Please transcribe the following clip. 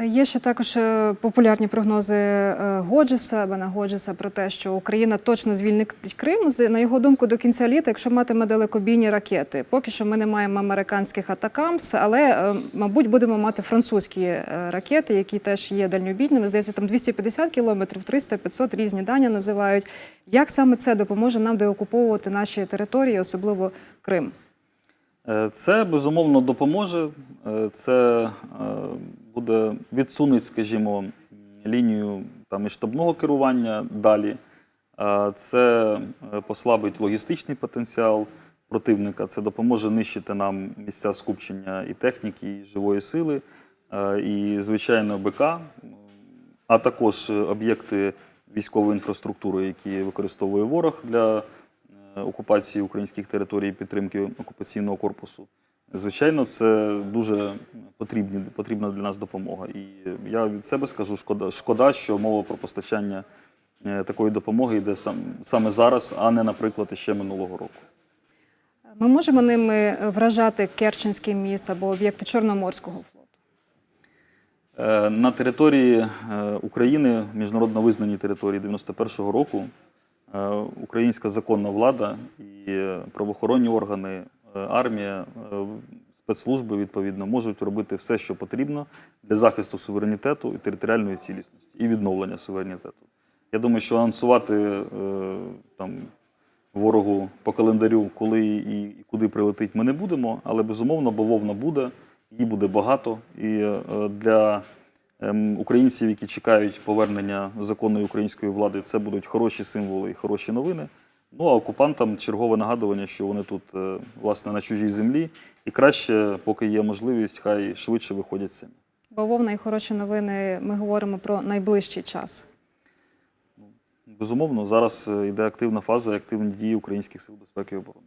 Є ще також е, популярні прогнози е, Годжеса, Бена Годжеса про те, що Україна точно звільнить Крим. На його думку, до кінця літа, якщо матиме далекобійні ракети. Поки що ми не маємо американських атакамс, але е, мабуть будемо мати французькі ракети, які теж є дальнобійними. Здається, там 250 кілометрів, 300, 500, різні дані називають. Як саме це допоможе нам деокуповувати наші території, особливо Крим? Це безумовно допоможе. Це буде відсунуть, скажімо, лінію там штабного керування далі. Це е, послабить логістичний потенціал противника. Це допоможе нищити нам місця скупчення і техніки, і живої сили, і, звичайно, БК, а також об'єкти військової інфраструктури, які використовує ворог для е, окупації українських територій і підтримки окупаційного корпусу. Звичайно, це дуже потрібні, потрібна для нас допомога. І я від себе скажу, шкода, шкода, що мова про постачання е, такої допомоги йде сам, саме зараз, а не, наприклад, ще минулого року. Ми можемо ними вражати Керченський міст або об'єкти Чорноморського флоту. Е, На території е, України, міжнародно визнаній території 91-го року, українська законна влада і правоохоронні органи, армія, е, спецслужби відповідно можуть робити все, що потрібно для захисту суверенітету і територіальної цілісності і відновлення суверенітету. Я думаю, що анонсувати е, там ворогу по календарю, коли і, куди прилетить, ми не будемо, але безумовно бавовна буде, її буде багато. І е, для ем, українців, які чекають повернення законної української влади, це будуть хороші символи і хороші новини. Ну а окупантам чергове нагадування, що вони тут е, власне на чужій землі, і краще, поки є можливість, хай швидше виходять самі. Бавовна і хороші новини. Ми говоримо про найближчий час. Безумовно, зараз е, йде активна фаза і активні дії українських сил безпеки і оборони.